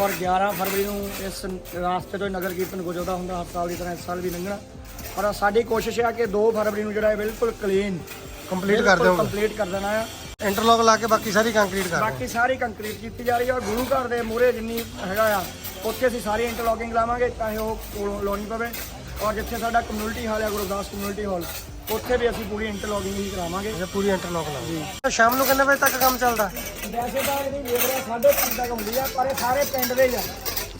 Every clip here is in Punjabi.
ਔਰ 11 ਫਰਵਰੀ ਨੂੰ ਇਸ ਰਾਸਤੇ ਤੋਂ ਨਗਰ ਕੀਰਤਨ ਗੁਜਰਦਾ ਹੁੰਦਾ ਹਰ ਸਾਲ ਦੀ ਤਰ੍ਹਾਂ ਇਸ ਸਾਲ ਵੀ ਲੰਘਣਾ। ਔਰ ਸਾਡੀ ਕੋਸ਼ਿਸ਼ ਹੈ ਕਿ 2 ਫਰਵਰੀ ਨੂੰ ਜਿਹੜਾ ਹੈ ਬਿਲਕੁਲ ਕਲੀਨ ਕੰਪਲੀਟ ਕਰ ਦਿਓਗੇ ਕੰਪਲੀਟ ਕਰ ਦੇਣਾ ਆ। ਇੰਟਰਲੌਕ ਲਾ ਕੇ ਬਾਕੀ ਸਾਰੀ ਕੰਕਰੀਟ ਕਰ ਦਿਓ। ਬਾਕੀ ਸਾਰੀ ਕੰਕਰੀਟ ਕੀਤੀ ਜਾ ਰਹੀ ਹੈ ਔਰ ਗੁਰੂ ਘਰ ਦੇ ਮੂਹਰੇ ਜਿੰਨੀ ਹੈਗਾ ਆ ਉੱਥੇ ਅਸੀਂ ਸਾਰੀ ਇੰਟਰਲੌਕਿੰਗ ਲਾਵਾਂਗੇ ਚਾਹੇ ਉਹ ਲਾਉਣੀ ਪਵੇ। ਔਰ ਜਿੱਥੇ ਸਾਡਾ ਕਮਿਊਨਿਟੀ ਹਾਲ ਹੈ ਗੁਰਦਾਸ ਕਮਿਊਨਿਟੀ ਹਾਲ ਉੱਥੇ ਵੀ ਅਸੀਂ ਪੂਰੀ ਇੰਟਰਲੌਕਿੰਗ ਹੀ ਕਰਾਵਾਂਗੇ। ਇਹ ਪੂਰੀ ਇੰਟਰਲੌਕ ਲਾ ਸ਼ਾਮ ਨੂੰ ਕਿੰਨੇ ਵਜੇ ਤੱਕ ਕੰਮ ਚੱਲਦਾ? ਵੈਸੇ ਤਾਂ ਇਹਦੀ ਲੇਬਰ ਸਾਡੇ ਪਿੰਡ ਤੱਕ ਹੁੰਦੀ ਆ ਪਰ ਇਹ ਸਾਰੇ ਪਿੰਡ ਦੇ ਹੀ ਆ।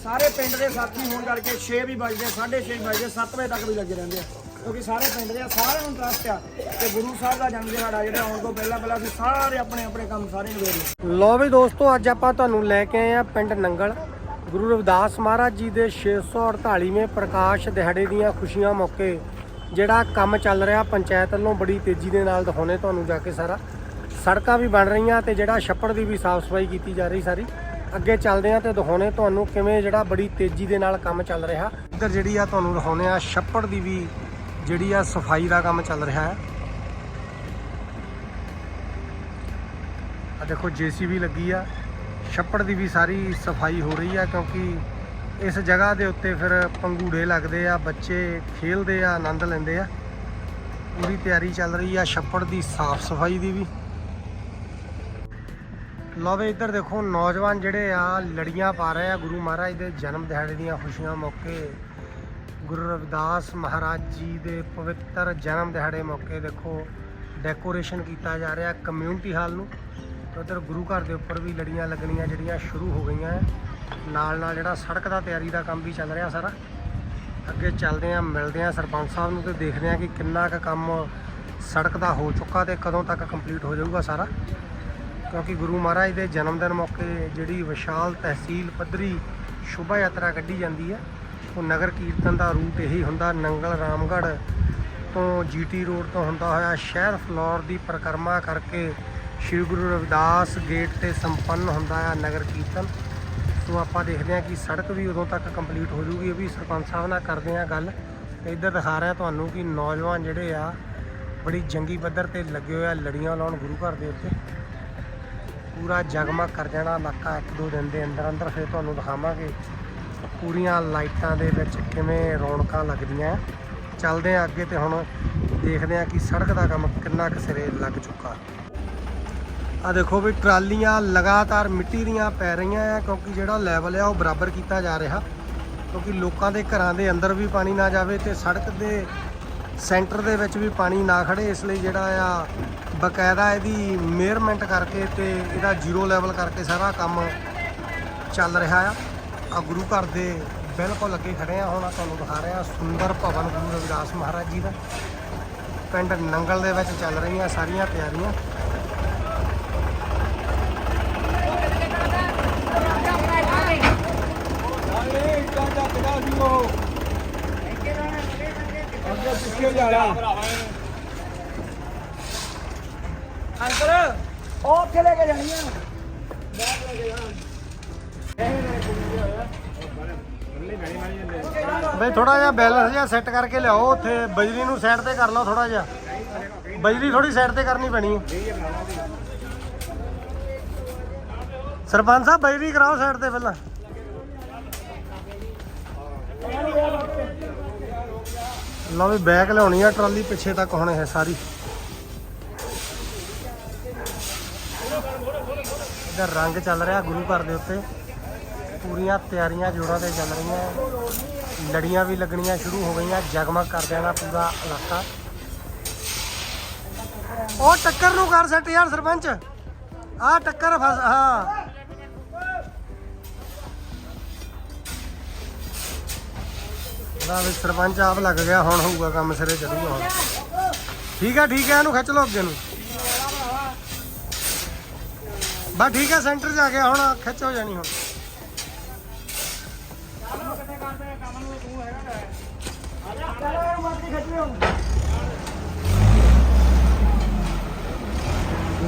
ਸਾਰੇ ਪਿੰਡ ਦੇ ਸਾਥੀ ਹੋਣ ਕਰਕੇ 6 ਵੀ ਵੱਜਦੇ 6:30 ਵੱਜਦੇ 7 ਵਜੇ ਤੱਕ ਵੀ ਲੱਗੇ ਰਹਿੰਦੇ ਆ। ਕਿਉਂਕਿ ਸਾਰੇ ਪਿੰਡ ਦੇ ਆ ਸਾਰਿਆਂ ਨੂੰ ਟਰਸਟ ਆ ਤੇ ਗੁਰੂ ਸਾਹਿਬ ਦਾ ਜਨਮ ਦਿਹਾੜਾ ਜਿਹੜਾ ਆਉਣ ਤੋਂ ਪਹਿਲਾਂ ਪਹਿਲਾਂ ਅਸੀਂ ਸਾਰੇ ਆਪਣੇ ਆਪਣੇ ਕੰਮ ਸਾਰੇ ਨਿਬੇੜ ਲਏ। ਲੋ ਵੀ ਦੋਸਤੋ ਅੱਜ ਆਪਾਂ ਤੁਹਾਨੂੰ ਲੈ ਕੇ ਆਏ ਆ ਪਿੰਡ ਨੰਗਲ। ਗੁਰੂ ਰਵਿਦਾਸ ਮਹਾਰਾਜ ਜੀ ਦੇ 648ਵੇਂ ਪ੍ਰਕਾਸ਼ ਦਿਹਾੜੇ ਦੀਆਂ ਖੁਸ਼ੀਆਂ ਮੌਕੇ ਜਿਹੜਾ ਕੰਮ ਚੱਲ ਰਿਹਾ ਪੰਚਾਇਤ ਵੱਲੋਂ ਬੜੀ ਤੇਜ਼ੀ ਦੇ ਨਾਲ ਦਿਖਾਉਣੇ ਤੁਹਾਨੂੰ ਜਾ ਕੇ ਸਾਰਾ। ਸੜਕਾਂ ਵੀ ਬਣ ਰਹੀਆਂ ਤੇ ਜਿਹੜਾ ਛੱਪੜ ਦੀ ਵੀ ਸਾਫ਼ ਸਫ਼ਾਈ ਕੀਤੀ ਜਾ ਰਹੀ ਸਾਰੀ। ਅੱਗੇ ਚੱਲਦੇ ਆ ਤੇ ਦਿਖਾਉਣੇ ਤੁਹਾਨੂੰ ਕਿਵੇਂ ਜਿਹੜਾ ਬੜੀ ਤੇਜ਼ੀ ਦੇ ਨਾਲ ਕੰਮ ਚੱਲ ਰਿਹਾ। ਇੱਧਰ ਜਿਹੜੀ ਆ ਤੁਹਾਨੂੰ ਦਿਖਾਉਣੇ ਆ, ਛੱਪੜ ਦੀ ਵੀ ਜਿਹੜੀ ਆ ਸਫ਼ਾਈ ਦਾ ਕੰਮ ਚੱਲ ਰਿਹਾ ਹੈ। ਆ ਦੇਖੋ, ਜੀਸੀਬੀ ਲੱਗੀ ਆ। ਛੱਪੜ ਦੀ ਵੀ ਸਾਰੀ ਸਫ਼ਾਈ ਹੋ ਰਹੀ ਆ ਕਿਉਂਕਿ ਇਸ ਜਗ੍ਹਾ ਦੇ ਉੱਤੇ ਫਿਰ ਪੰਗੂੜੇ ਲੱਗਦੇ ਆ, ਬੱਚੇ ਖੇਲਦੇ ਆ, ਆਨੰਦ ਲੈਂਦੇ ਆ। ਪੂਰੀ ਤਿਆਰੀ ਚੱਲ ਰਹੀ ਆ ਛੱਪੜ ਦੀ ਸਾਫ਼ ਸਫ਼ਾਈ ਦੀ ਵੀ। ਲਓ ਵੀ ਇੱਧਰ ਦੇਖੋ, ਨੌਜਵਾਨ ਜਿਹੜੇ ਆ, ਲੜੀਆਂ ਪਾ ਰਹੇ ਆ ਗੁਰੂ ਮਹਾਰਾਜ ਦੇ ਜਨਮ ਦਿਹਾੜੇ ਦੀਆਂ ਖੁਸ਼ੀਆਂ ਮੌਕੇ। ਗੁਰੂ ਰਵਿਦਾਸ ਮਹਾਰਾਜ ਜੀ ਦੇ ਪਵਿੱਤਰ ਜਨਮ ਦਿਹਾੜੇ ਮੌਕੇ ਦੇਖੋ ਡੈਕੋਰੇਸ਼ਨ ਕੀਤਾ ਜਾ ਰਿਹਾ ਕਮਿਊਨਿਟੀ ਹਾਲ ਨੂੰ। ਤੇ ਉਧਰ ਗੁਰੂ ਘਰ ਦੇ ਉੱਪਰ ਵੀ ਲੜੀਆਂ ਲੱਗਣੀਆਂ ਜਿਹੜੀਆਂ ਸ਼ੁਰੂ ਹੋ ਗਈਆਂ। ਹੈ। ਨਾਲ ਨਾਲ ਜਿਹੜਾ ਸੜਕ ਦਾ ਤਿਆਰੀ ਦਾ ਕੰਮ ਵੀ ਚੱਲ ਰਿਹਾ ਸਾਰਾ। ਅੱਗੇ ਚੱਲਦੇ ਆ ਮਿਲਦੇ ਆ ਸਰਪੰਚ ਸਾਹਿਬ ਨੂੰ ਤੇ ਦੇਖਦੇ ਆ ਕਿ ਕਿੰਨਾ ਕੁ ਕੰਮ ਸੜਕ ਦਾ ਹੋ ਚੁੱਕਾ ਤੇ ਕਦੋਂ ਤੱਕ ਕੰਪਲੀਟ ਹੋ ਜਾਊਗਾ ਸਾਰਾ। ਕਿਉਂਕਿ ਗੁਰੂ ਮਹਾਰਾਜ ਦੇ ਜਨਮ ਦਿਨ ਮੌਕੇ ਜਿਹੜੀ ਵਿਸ਼ਾਲ ਤਹਿਸੀਲ ਪੱਧਰੀ ਸ਼ੋਭਾ ਯਾਤਰਾ ਕੱਢੀ ਜਾਂਦੀ ਹੈ। ਉਹ ਨਗਰ ਕੀਰਤਨ ਦਾ ਰੂਟ ਇਹੀ ਹੁੰਦਾ, ਨੰਗਲ ਰਾਮਗੜ੍ਹ ਤੋਂ ਜੀਟੀ ਰੋਡ ਤੋਂ ਹੁੰਦਾ ਹੋਇਆ ਸ਼ਹਿਰ ਫਲੋਰ ਦੀ ਪਰਿਕਰਮਾ ਕਰਕੇ ਸ੍ਰੀ ਗੁਰੂ ਰਵਿਦਾਸ ਗੇਟ ਤੇ ਸੰਪੰਨ ਹੁੰਦਾ ਹੈ ਨਗਰ ਕੀਰਤਨ। ਸੋ ਆਪਾਂ ਦੇਖਦੇ ਹਾਂ ਕਿ ਸੜਕ ਵੀ ਉਦੋਂ ਤੱਕ ਕੰਪਲੀਟ ਹੋ ਜੂਗੀ, ਇਹ ਵੀ ਸਰਪੰਚ ਸਾਹਿਬ ਨਾਲ ਕਰਦੇ ਹਾਂ ਗੱਲ। ਇੱਧਰ ਦਿਖਾ ਰਿਹਾ ਤੁਹਾਨੂੰ ਕਿ ਨੌਜਵਾਨ ਜਿਹੜੇ ਆ, ਬੜੀ ਜੰਗੀ ਪੱਧਰ ਤੇ ਲੱਗੇ ਹੋਏ ਆ, ਲੜੀਆਂ ਲਾਉਣ ਗੁਰੂ ਘਰ ਦੇ ਉੱਤੇ। ਪੂਰਾ ਜਗਮਾ ਕਰ ਜਾਣਾ ਇਲਾਕਾ ਇੱਕ ਦੋ ਦਿਨ ਦੇ ਅੰਦਰ ਅੰਦਰ, ਫਿਰ ਤੁਹਾਨੂੰ ਦਿਖਾਵਾਂਗੇ ਪੂਰੀਆਂ ਲਾਈਟਾਂ ਦੇ ਵਿੱਚ ਕਿਵੇਂ ਰੌਣਕਾਂ ਲੱਗਦੀਆਂ। ਚੱਲਦੇ ਆ ਅੱਗੇ ਤੇ ਹੁਣ ਦੇਖਦੇ ਆ ਕਿ ਸੜਕ ਦਾ ਕੰਮ ਕਿੰਨਾ ਕੁ ਸਿਰੇ ਲੱਗ ਚੁੱਕਾ। ਆ ਦੇਖੋ ਵੀ ਟਰਾਲੀਆਂ ਲਗਾਤਾਰ ਮਿੱਟੀ ਦੀਆਂ ਪੈ ਰਹੀਆਂ ਆ, ਕਿਉਂਕਿ ਜਿਹੜਾ ਲੈਵਲ ਆ ਉਹ ਬਰਾਬਰ ਕੀਤਾ ਜਾ ਰਿਹਾ। ਕਿਉਂਕਿ ਲੋਕਾਂ ਦੇ ਘਰਾਂ ਦੇ ਅੰਦਰ ਵੀ ਪਾਣੀ ਨਾ ਜਾਵੇ ਤੇ ਸੜਕ ਦੇ ਸੈਂਟਰ ਦੇ ਵਿੱਚ ਵੀ ਪਾਣੀ ਨਾ ਖੜੇ ਇਸ ਲਈ ਜਿਹੜਾ ਆ ਬਕਾਇਦਾ ਇਹਦੀ ਮੇਅਰਮੈਂਟ ਕਰਕੇ ਤੇ ਇਹਦਾ ਜ਼ੀਰੋ ਲੈਵਲ ਕਰਕੇ ਸਾਰਾ ਕੰਮ ਚੱਲ ਰਿਹਾ ਆ। ਆ ਗੁਰੂ ਘਰ ਦੇ ਬਿਲਕੁਲ ਅੱਗੇ ਖੜੇ ਆ। ਹੁਣ ਆਹ ਤੁਹਾਨੂੰ ਦਿਖਾ ਰਿਹਾ ਸੁੰਦਰ ਭਵਨ ਗੁਰੂ ਰਵਿਦਾਸ ਮਹਾਰਾਜ ਜੀ ਦਾ। ਪਿੰਡ ਨੰਗਲ ਦੇ ਵਿੱਚ ਚੱਲ ਰਹੀਆਂ ਸਾਰੀਆਂ ਤਿਆਰੀਆਂ। ਅੰਕਲ, ਉਹ ਉੱਥੇ ਲੈ ਕੇ ਜਾਣੀ ਆ। ਬਈ ਥੋੜਾ ਜਿਹਾ ਬੈਲੈਂਸ ਜਿਹਾ ਸੈੱਟ ਕਰਕੇ ਲਿਆਓ, ਉੱਥੇ ਬਜਰੀ ਨੂੰ ਸਾਈਡ ਤੇ ਕਰ ਲਓ ਥੋੜਾ ਜਿਹਾ। ਬਜਰੀ ਥੋੜੀ ਸਾਈਡ ਤੇ ਕਰਨੀ ਪੈਣੀ। ਹੈ ਸਰਪੰਚ ਸਾਹਿਬ, ਬਜਰੀ ਕਰਾਓ ਸਾਈਡ ਤੇ ਪਹਿਲਾਂ। ਲਓ ਵੀ ਬੈਗ ਲਿਆਉਣੀ ਆ, ਟਰਾਲੀ ਪਿੱਛੇ ਤੱਕ ਹੁਣ ਇਹ ਸਾਰੀ। ਇਹਦਾ ਰੰਗ ਚੱਲ ਰਿਹਾ ਗੁਰੂ ਘਰ ਦੇ ਉੱਤੇ। ਪੂਰੀਆਂ ਤਿਆਰੀਆਂ ਜੋਰਾਂ ਤੇ ਚੱਲ ਰਹੀਆਂ। ਲੜੀਆਂ ਵੀ ਲੱਗਣੀਆਂ ਸ਼ੁਰੂ ਹੋ ਗਈਆਂ, ਜਗਮਗ ਕਰ ਦੇਣਾ ਪੂਰਾ ਇਲਾਕਾ। ਉਹ ਟੱਕਰ ਨੂੰ ਕਰ ਸੱਟ ਯਾਰ ਸਰਪੰਚ। ਆ ਟੱਕਰ ਫਸ ਹਾਂ ਨਾ ਵੀ ਸਰਪੰਚ ਆਪ ਲੱਗ ਗਿਆ, ਹੁਣ ਹੋਊਗਾ ਕੰਮ, ਸਿਰੇ ਚੜੂਗਾ ਹੁਣ। ਠੀਕ ਆ ਠੀਕ ਆ, ਇਹਨੂੰ ਖਿੱਚ ਲਓ ਅੱਗੇ ਨੂੰ। ਬਸ ਠੀਕ ਆ, ਸੈਂਟਰ 'ਚ ਆ ਗਿਆ ਹੁਣ ਖਿੱਚ ਹੋ ਜਾਣੀ ਹੁਣ।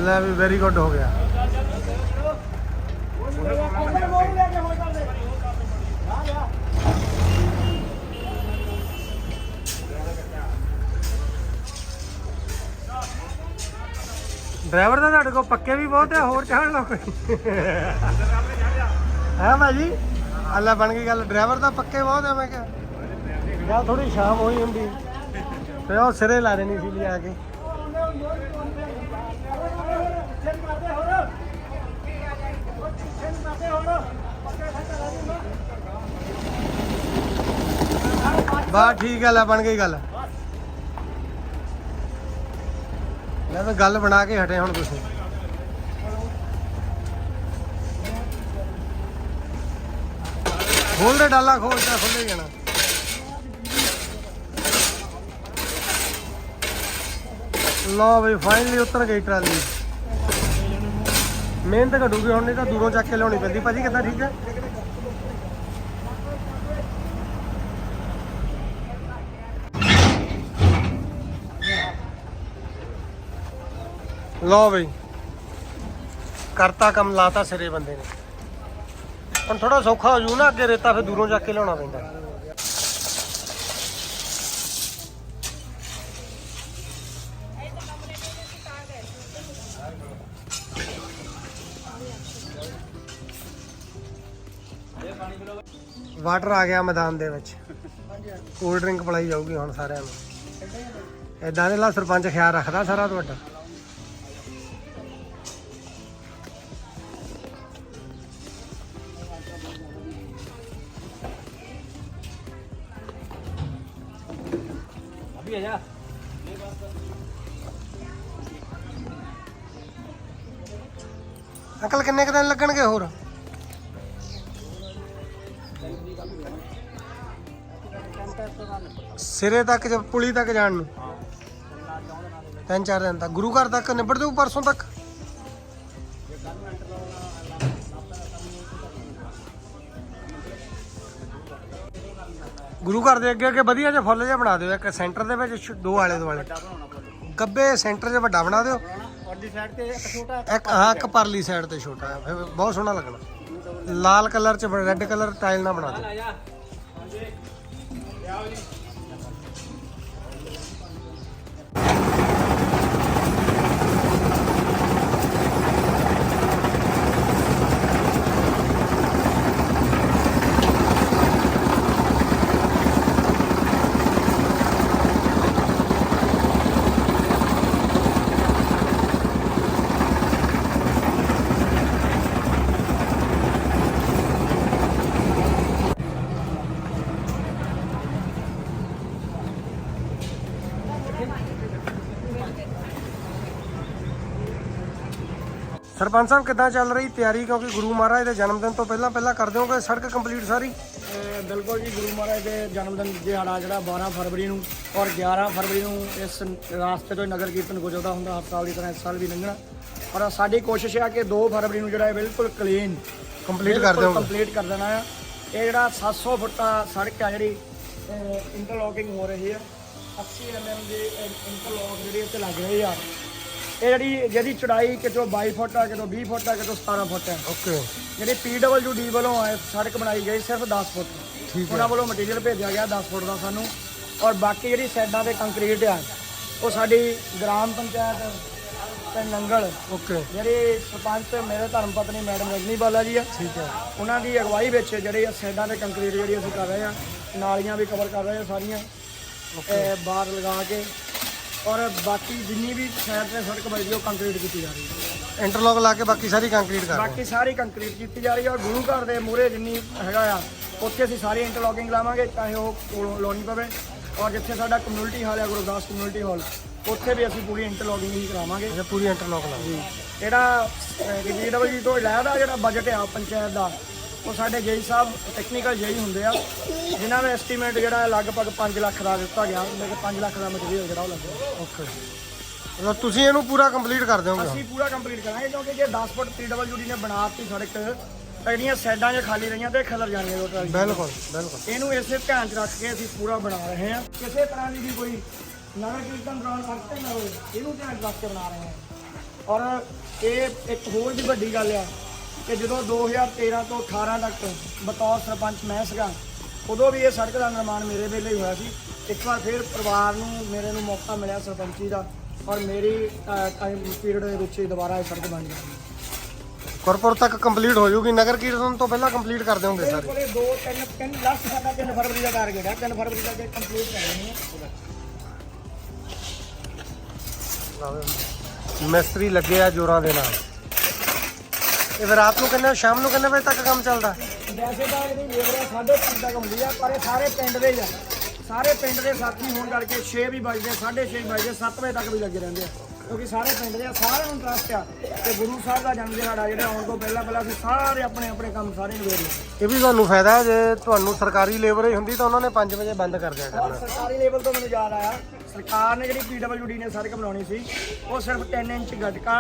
ਲੈ ਵੀ ਵੈਰੀ ਗੁੱਡ ਹੋ ਗਿਆ। ਡਰਾਈਵਰ ਤਾਂ ਤੁਹਾਡੇ ਕੋਲ ਪੱਕੇ ਵੀ ਬਹੁਤ ਆ, ਹੋਰ ਚਾਹਣ ਲੋ ਕੋਈ। ਹੈ ਭਾਜੀ? ਅੱਲਾ ਬਣ ਗਈ ਗੱਲ, ਡਰਾਈਵਰ ਤਾਂ ਪੱਕੇ ਬਹੁਤ ਆ, ਮੈਂ ਕਿਹਾ। ਜਾਂ ਥੋੜੀ ਸ਼ਾਮ ਹੋਈ ਹੁੰਦੀ। ਤੇ ਉਹ ਸਿਰੇ ਲਾ ਦੇਣੀ ਸੀ ਲਿਆ ਕੇ। ਬਾ ਠੀਕ ਹੈ ਲੈ ਬਣ ਗਈ ਗੱਲ। ਲੈ ਤਾਂ ਗੱਲ ਬਣਾ ਕੇ ਹਟੇ ਹੁਣ ਤੁਸੀਂ। ਖੋਲ ਦੇ ਡਾਲਾ, ਖੋਲ ਤਾਂ ਖੁੱਲੇ ਜਾਣਾ। ਲਓ ਵੀ ਫਾਈਨਲੀ ਉਤਰ ਗਈ ਟਰਾਲੀ। ਮਿਹਨਤ ਘਟੂਗੀ ਹੁਣ, ਨਹੀਂ ਤਾਂ ਦੂਰੋਂ ਚੱਕ ਕੇ ਲਿਆਉਣੀ ਪੈਂਦੀ। ਭਾਜੀ, ਕਿੱਦਾਂ ਠੀਕ ਹੈ? ਲਓ ਬਈ। ਕਰਤਾ ਕੰਮ, ਲਾਤਾ ਸਿਰੇ ਬੰਦੇ ਨੇ। ਹੁਣ ਥੋੜਾ ਸੌਖਾ ਹੋ ਜੂ ਨਾ, ਅੱਗੇ ਰੇਤਾ ਫਿਰ ਦੂਰੋਂ ਚੱਕ ਕੇ ਲਿਆਉਣਾ ਪੈਂਦਾ। ਵਾਟਰ ਆ ਗਿਆ ਮੈਦਾਨ ਦੇ ਵਿੱਚ। ਕੋਲਡ ਡਰਿੰਕ ਪਲਾਈ ਜਾਊਗੀ ਹੁਣ ਸਾਰਿਆਂ ਨੂੰ। ਇਦਾਂ ਦੇ ਲਾ ਸਰਪੰਚ ਖਿਆਲ ਰੱਖਦਾ ਸਾਰਾ ਤੁਹਾਡਾ। ਅੰਕਲ ਕਿੰਨੇ ਕੁ ਦਿਨ ਲੱਗਣਗੇ ਹੋਰ? ਸਿਰੇ ਤੱਕ ਜਦ ਪੁਲੀ ਤੱਕ ਜਾਣ ਨੂੰ? ਤਿੰਨ ਚਾਰ ਦਿਨ ਤੱਕ। ਗੁਰੂ ਘਰ ਤੱਕ ਨਿਬੜ ਜਾਊ ਪਰਸੋਂ ਤੱਕ? ਗੁਰੂ ਘਰ ਦੇ ਅੱਗੇ ਅੱਗੇ ਵਧੀਆ ਜਿਹਾ ਫੁੱਲ ਜਿਹਾ ਬਣਾ ਦਿਓ। ਇੱਕ ਸੈਂਟਰ ਦੇ ਵਿੱਚ ਦੋ ਆਲੇ ਦੁਆਲੇ ਗੱਬੇ ਸੈਂਟਰ 'ਚ ਵੱਡਾ ਬਣਾ ਦਿਓ। ਤੇ ਇੱਕ ਛੋਟਾ ਇੱਕ ਹਾਂ ਇੱਕ ਪਰਲੀ ਸਾਈਡ ਤੇ ਛੋਟਾ ਹੈ। ਫਿਰ ਬਹੁਤ ਸੋਹਣਾ ਲੱਗਣਾ। ਲਾਲ ਕਲਰ ਚ ਰੈੱਡ ਕਲਰ ਟਾਈਲ ਨਾਲ ਬਣਾ ਦੇ ਸਰਪੰਚ ਸਾਹਿਬ ਕਿੱਦਾਂ ਚੱਲ ਰਹੀ ਤਿਆਰੀ? ਕਿਉਂਕਿ ਗੁਰੂ ਮਹਾਰਾਜ ਦੇ ਜਨਮ ਦਿਨ ਤੋਂ ਪਹਿਲਾਂ ਪਹਿਲਾਂ ਕਰ ਦਿਓਗੇ ਸੜਕ ਕੰਪਲੀਟ ਸਾਰੀ? ਬਿਲਕੁਲ ਜੀ ਗੁਰੂ ਮਹਾਰਾਜ ਦੇ ਜਨਮ ਦਿਨ ਦਿਹਾੜਾ ਜਿਹੜਾ 12 ਫਰਵਰੀ ਨੂੰ ਔਰ 11 ਫਰਵਰੀ ਨੂੰ ਇਸ ਰਾਸਤੇ ਤੋਂ ਹੀ ਨਗਰ ਕੀਰਤਨ ਗੁਜਰਦਾ ਹੁੰਦਾ ਹਰ ਸਾਲ ਦੀ ਤਰ੍ਹਾਂ ਇਸ ਸਾਲ ਵੀ ਲੰਘਣਾ। ਪਰ ਸਾਡੀ ਕੋਸ਼ਿਸ਼ ਹੈ ਕਿ 2 ਫਰਵਰੀ ਨੂੰ ਜਿਹੜਾ ਹੈ ਬਿਲਕੁਲ ਕਲੀਨ ਕੰਪਲੀਟ ਕਰ ਦਿਓਗੇ। ਕੰਪਲੀਟ ਕਰ ਦੇਣਾ ਆ। ਇਹ ਜਿਹੜਾ 700 ਫੁੱਟਾ ਸੜਕ ਆ ਜਿਹੜੀ ਇੰਟਰਲੋਕਿੰਗ ਹੋ ਰਹੀ ਹੈ 80 ਐਮਐਮ ਦੀ ਇੰਟਰਲੋਕ ਜਿਹੜੀ ਇੱਥੇ ਲੱਗ ਰਹੀ ਆ। ਇਹ ਜਿਹੜੀ ਜਿਹਦੀ ਚੜਾਈ ਕਿਤੋਂ 22 ਫੁੱਟ ਆ ਕਿਤੋਂ 20 ਫੁੱਟ ਆ ਕਿਤੋਂ 17 ਫੁੱਟ ਆ। ਓਕੇ ਜਿਹੜੀ ਪੀਡਬਲਯੂਡੀ ਵੱਲੋਂ ਆ ਸੜਕ ਬਣਾਈ ਗਈ ਸਿਰਫ 10 ਫੁੱਟ। ਠੀਕ ਹੈ। ਉਹਨਾਂ ਵੱਲੋਂ ਮਟੀਰੀਅਲ ਭੇਜਿਆ ਗਿਆ 10 ਫੁੱਟ ਦਾ ਸਾਨੂੰ। ਔਰ ਬਾਕੀ ਜਿਹੜੀ ਸਾਈਡਾਂ ਤੇ ਕੰਕਰੀਟ ਆ ਉਹ ਸਾਡੀ ਗ੍ਰਾਮ ਪੰਚਾਇਤ ਤੇ ਨੰਗਲ। ਓਕੇ ਜਿਹੜੇ ਸਰਪੰਚ ਮੇਰੇ ਧਰਮ ਪਤਨੀ ਮੈਡਮ ਰਜਨੀ ਬਾਲਾ ਜੀ ਆ ਠੀਕ ਹੈ। ਉਹਨਾਂ ਦੀ ਅਗਵਾਈ ਵਿੱਚ ਜਿਹੜੇ ਸਾਈਡਾਂ ਤੇ ਕੰਕਰੀਟ ਜਿਹੜੀ ਅਸੀਂ ਕਰ ਰਹੇ ਆ ਨਾਲੀਆਂ ਵੀ ਕਵਰ ਕਰ ਰਹੇ ਆ ਸਾਰੀਆਂ। ਬਾਹਰ ਲਗਾ ਕੇ ਔਰ ਬਾਕੀ ਜਿੰਨੀ ਵੀ ਸਾਈਡ ਤੇ ਸੜਕ ਬਚਦੀ ਉਹ ਕੰਕਰੀਟ ਕੀਤੀ ਜਾ ਰਹੀ ਹੈ। ਇੰਟਰਲੌਕ ਲਾ ਕੇ ਬਾਕੀ ਸਾਰੀ ਕੰਕਰੀਟ ਕਰ ਬਾਕੀ ਸਾਰੀ ਕੰਕਰੀਟ ਕੀਤੀ ਜਾ ਰਹੀ ਹੈ ਔਰ ਗੁਰੂ ਘਰ ਦੇ ਮੂਹਰੇ ਜਿੰਨੀ ਹੈਗਾ ਆ ਉੱਥੇ ਅਸੀਂ ਸਾਰੀ ਇੰਟਰਲੌਕਿੰਗ ਲਾਵਾਂਗੇ ਚਾਹੇ ਉਹ ਕੋਲੋਂ ਲਾਉਣੀ ਪਵੇ। ਔਰ ਜਿੱਥੇ ਸਾਡਾ ਕਮਿਊਨਿਟੀ ਹਾਲ ਹੈ ਗੁਰਦਾਸ ਕਮਿਊਨਿਟੀ ਹਾਲ ਉੱਥੇ ਵੀ ਅਸੀਂ ਪੂਰੀ ਇੰਟਰਲੌਕਿੰਗ ਹੀ ਕਰਾਵਾਂਗੇ। ਇਹ ਪੂਰੀ ਇੰਟਰਲੌਕ ਲਾ ਦਿਓ। ਜਿਹੜਾ ਜੀਡਬਲਯੂ ਤੋਂ ਲੈਦਾ ਜਿਹੜਾ ਬਜਟ ਆ ਪੰਚਾਇਤ ਦਾ ਉਹ ਸਾਡੇ ਜੇਈ ਸਾਹਿਬ ਟੈਕਨੀਕਲ ਜੇਈ ਹੁੰਦੇ ਆ। ਜਿਨ੍ਹਾਂ ਦਾ ਐਸਟੀਮੇਟ ਜਿਹੜਾ ਲਗਭਗ 5 ਲੱਖ ਦਾ ਦਿੱਤਾ ਗਿਆ। ਮੇਰੇ 5 ਲੱਖ ਦਾ ਮਟੀਰੀਅਲ ਜਿਹੜਾ ਉਹ ਲੱਗਿਆ ਓਕੇ ਮਤਲਬ ਤੁਸੀਂ ਇਹਨੂੰ ਪੂਰਾ ਕੰਪਲੀਟ ਕਰ ਦਿਓਗੇ? ਅਸੀਂ ਪੂਰਾ ਕੰਪਲੀਟ ਕਰਾਂਗੇ ਕਿਉਂਕਿ ਜੇ 10 ਫੁੱਟ ਪੀਡਬਲਯੂਡੀ ਨੇ ਬਣਾਤੀ ਸੜਕ ਤਾਂ ਜਿਹੜੀਆਂ ਸਾਈਡਾਂ 'ਚ ਖਾਲੀ ਰਹੀਆਂ ਤੇ ਖਲਰ ਜਾਣੀਆਂ ਉਹ ਟਰਾਲੀ ਬਿਲਕੁਲ ਬਿਲਕੁਲ। ਇਹਨੂੰ ਇਸੇ ਧਿਆਨ 'ਚ ਰੱਖ ਕੇ ਅਸੀਂ ਪੂਰਾ ਬਣਾ ਰਹੇ ਹਾਂ। ਕਿਸੇ ਤਰ੍ਹਾਂ ਦੀ ਵੀ ਕੋਈ ਨਗਰ ਕੀਰਤਨ ਦੌਰਾਨ ਅਰਥ ਨਾ ਹੋਵੇ ਇਹਨੂੰ ਧਿਆਨ 'ਚ ਰੱਖ ਕੇ ਬਣਾ ਰਹੇ ਹਾਂ। ਔਰ ਇਹ ਇੱਕ ਹੋਰ ਵੀ ਵੱਡੀ ਗੱਲ ਆ ਕਿ ਜਦੋਂ 2013 ਤੋਂ 18 ਤੱਕ ਬਤੌਰ ਸਰਪੰਚ ਮੈਂ ਸੀਗਾ ਉਦੋਂ ਵੀ ਇਹ ਸੜਕ ਦਾ ਨਿਰਮਾਣ ਮੇਰੇ ਵੇਲੇ ਹੀ ਹੋਇਆ ਸੀ। ਇੱਕ ਵਾਰ ਫਿਰ ਪਰਿਵਾਰ ਨੂੰ ਮੇਰੇ ਨੂੰ ਮੌਕਾ ਮਿਲਿਆ ਸਰਪੰਚੀ ਦਾ ਔਰ ਮੇਰੀ ਟਾਈਮ ਪੀਰੀਅਡ ਦੇ ਵਿੱਚ ਹੀ ਦੁਬਾਰਾ ਇਹ ਸੜਕ ਬਣ ਗਈ। ਗੁਰਪੁਰ ਤੱਕ ਕੰਪਲੀਟ ਹੋ ਜਾਊਗੀ। ਨਗਰ ਕੀਰਤਨ ਤੋਂ ਪਹਿਲਾਂ ਕੰਪਲੀਟ ਕਰ ਦਿਓਗੇ ਸਾਰੇ? ਕੋਲੇ 2 3 3 ਲਾਸਟ ਸਾਡਾ 3 ਫਰਵਰੀ ਦਾ ਟਾਰਗੇਟ ਹੈ 3 ਫਰਵਰੀ ਤੱਕ ਕੰਪਲੀਟ ਕਰ ਦੇਣੀ ਹੈ ਮਿਸਤਰੀ ਲੱਗੇ ਆ ਜੋਰਾਂ ਦੇ ਨਾਲ। ਇਹ ਫਿਰ ਰਾਤ ਨੂੰ ਕਿੰਨੇ ਸ਼ਾਮ ਨੂੰ ਕਿੰਨੇ ਵਜੇ ਤੱਕ ਕੰਮ ਚੱਲਦਾ? ਵੈਸੇ ਤਾਂ ਇਹਦੀ ਲੇਬਰ ਸਾਢੇ ਤਿੰਨ ਤੱਕ ਹੁੰਦੀ ਆ ਪਰ ਇਹ ਸਾਰੇ ਪਿੰਡ ਦੇ ਹੀ ਆ। ਸਾਰੇ ਪਿੰਡ ਦੇ ਸਾਥੀ ਹੋਣ ਕਰਕੇ 6 ਵੀ ਵੱਜਦੇ 6:30 ਵੱਜਦੇ 7 ਵਜੇ ਤੱਕ ਵੀ ਲੱਗੇ ਰਹਿੰਦੇ ਆ। ਕਿਉਂਕਿ ਸਾਰੇ ਪਿੰਡ ਦੇ ਆ ਸਾਰਿਆਂ ਨੂੰ ਇੰਟਰਸਟ ਆ ਤੇ ਗੁਰੂ ਸਾਹਿਬ ਦਾ ਜਨਮ ਦਿਹਾੜਾ ਜਿਹੜਾ ਆਉਣ ਤੋਂ ਪਹਿਲਾਂ ਪਹਿਲਾਂ ਅਸੀਂ ਸਾਰੇ ਆਪਣੇ ਆਪਣੇ ਕੰਮ ਸਾਰੇ ਨਿਬੇੜੇ ਇਹ ਵੀ ਤੁਹਾਨੂੰ ਫਾਇਦਾ ਜੇ ਤੁਹਾਨੂੰ ਸਰਕਾਰੀ ਲੇਬਰ ਹੀ ਹੁੰਦੀ ਤਾਂ ਉਹਨਾਂ ਨੇ 5 ਵਜੇ ਬੰਦ ਕਰ ਦਿਆ ਕਰਨਾ। ਸਰਕਾਰੀ ਲੈਵਲ ਤੋਂ ਮੈਨੂੰ ਯਾਦ ਆਇਆ ਸਰਕਾਰ ਨੇ ਜਿਹੜੀ ਪੀਡਬਲਯੂਡੀ ਨੇ ਸੜਕ ਬਣਾਉਣੀ ਸੀ, ਉਹ ਸਿਰਫ 10 ਇੰਚ ਗਟਕਾ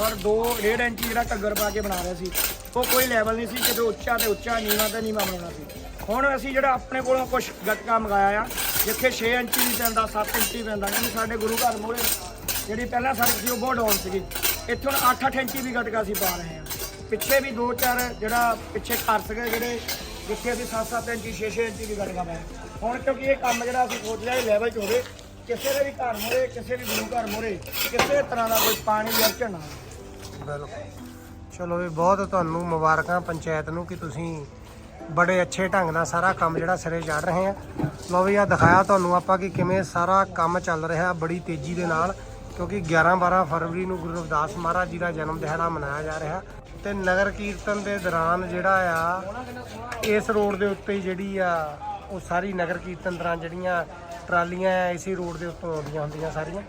ਔਰ 2 1.5 ਇੰਚ ਜਿਹੜਾ ਘੱਗਰ ਪਾ ਕੇ ਬਣਾ ਰਿਹਾ ਸੀ। ਉਹ ਕੋਈ ਲੈਵਲ ਨਹੀਂ ਸੀ ਕਿਤੇ ਉੱਚਾ ਤੇ ਉੱਚਾ, ਨੀਵਾਂ ਤੇ ਨੀਵਾਂ ਬਣਾਉਣਾ ਸੀ। ਹੁਣ ਅਸੀਂ ਜਿਹੜਾ ਆਪਣੇ ਕੋਲੋਂ ਕੁਝ ਗਟਕਾ ਮੰਗਾਇਆ ਆ, ਜਿੱਥੇ 6 ਇੰਚ ਵੀ ਪੈਂਦਾ 7 ਇੰਚ ਵੀ ਪੈਂਦਾ, ਕਿਉਂਕਿ ਸਾਡੇ ਗੁਰੂ ਘਰ ਮੋਰੇ ਜਿਹੜੀ ਪਹਿਲਾਂ ਸੜਕ ਸੀ, ਉਹ ਬਹੁਤ ਡਾਊਨ ਸੀਗੀ। ਇੱਥੋਂ 8-8 ਇੰਚ ਵੀ ਗਟਕਾ ਅਸੀਂ ਪਾ ਰਹੇ ਹਾਂ। ਪਿੱਛੇ ਵੀ ਦੋ ਚਾਰ ਜਿਹੜਾ ਪਿੱਛੇ ਘਰ ਸੀਗੇ ਜਿਹੜੇ, ਜਿੱਥੇ ਅਸੀਂ 7-7 ਇੰਚੀ 6-6 ਇੰਚ ਵੀ ਗਟਕਾ ਪਾਇਆ। ਹੁਣ ਕਿਉਂਕਿ ਇਹ ਕੰਮ ਜਿਹੜਾ ਅਸੀਂ ਸੋਚ ਲਿਆ, ਇਹ ਲੈਵਲ 'ਚ ਹੋਵੇ ਕਿਸੇ ਦੇ ਵੀ ਘਰ ਮੋਰੇ, ਕਿਸੇ ਵੀ ਗੁਰੂ ਘਰ ਮੋਰੇ, ਕਿਸੇ ਤਰ੍ਹਾਂ ਦਾ ਕੋਈ ਪਾਣੀ ਜਾਂ ਝੜਨਾ ਬਿਲਕੁਲ। ਚਲੋ ਇਹ ਬਹੁਤ ਤੁਹਾਨੂੰ ਮੁਬਾਰਕਾਂ ਪੰਚਾਇਤ ਨੂੰ ਕਿ ਤੁਸੀਂ ਬੜੇ ਅੱਛੇ ਢੰਗ ਨਾਲ ਸਾਰਾ ਕੰਮ ਜਿਹੜਾ ਸਿਰੇ ਚੜ ਰਹੇ ਆ। ਲਓ ਵੀ ਆ ਦਿਖਾਇਆ ਤੁਹਾਨੂੰ ਆਪਾਂ ਕਿ ਕਿਵੇਂ ਸਾਰਾ ਕੰਮ ਚੱਲ ਰਿਹਾ ਬੜੀ ਤੇਜ਼ੀ ਦੇ ਨਾਲ, ਕਿਉਂਕਿ 11 12 ਫਰਵਰੀ ਨੂੰ ਗੁਰੂ ਰਵਿਦਾਸ ਮਹਾਰਾਜ ਜੀ ਦਾ ਜਨਮ ਦਿਹਾੜਾ ਮਨਾਇਆ ਜਾ ਰਿਹਾ। ਤੇ ਨਗਰ ਕੀਰਤਨ ਦੇ ਦੌਰਾਨ ਜਿਹੜਾ ਆ, ਇਸ ਰੋਡ ਦੇ ਉੱਤੇ ਜਿਹੜੀ ਆ, ਉਹ ਸਾਰੀ ਨਗਰ ਕੀਰਤਨ ਦੌਰਾਨ ਜਿਹੜੀਆਂ ਟਰਾਲੀਆਂ ਆ ਇਸੇ ਰੋਡ ਦੇ ਉੱਤੋਂ ਆਉਂਦੀਆਂ ਹੁੰਦੀਆਂ ਸਾਰੀਆਂ।